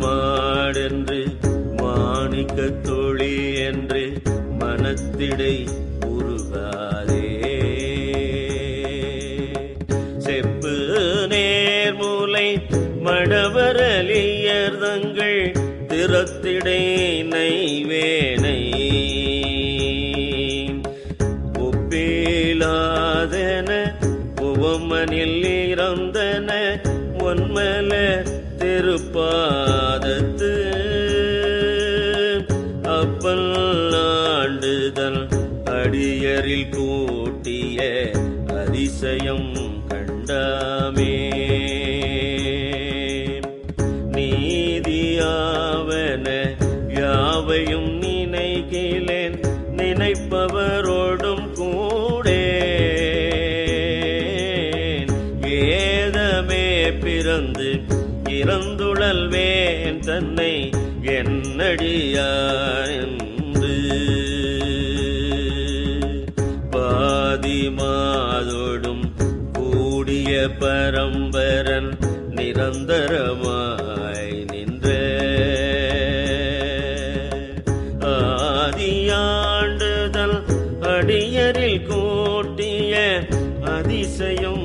மாடென்று மாணிக்க தொழி என்று மனத்திடை உருகாதே. செப்பு நேர்மூலை மடவரலியர் தங்கள் திறத்திடை நைவேனை. ஒப்பேலாதன உவமனில் இறந்தன ஒன்மல திருப்பாதத்து. அப்பல் ஆண்டுதல் அடியரில் கூட்டிய அதிசயம் கண்டாமே. நீதியாவன யாவையும் நினைக்கிலேன் நினைப்பவரோடும் கூடேன். ஏ பிறந்து இறந்துழல்வேன் தன்னை என்னடியான்று பாதி மாதோடும் கூடிய பரம்பரன் நிரந்தரமாய் நின்ற. ஆதியாண்டுதல் அடியரில் கூட்டிய அதிசயம்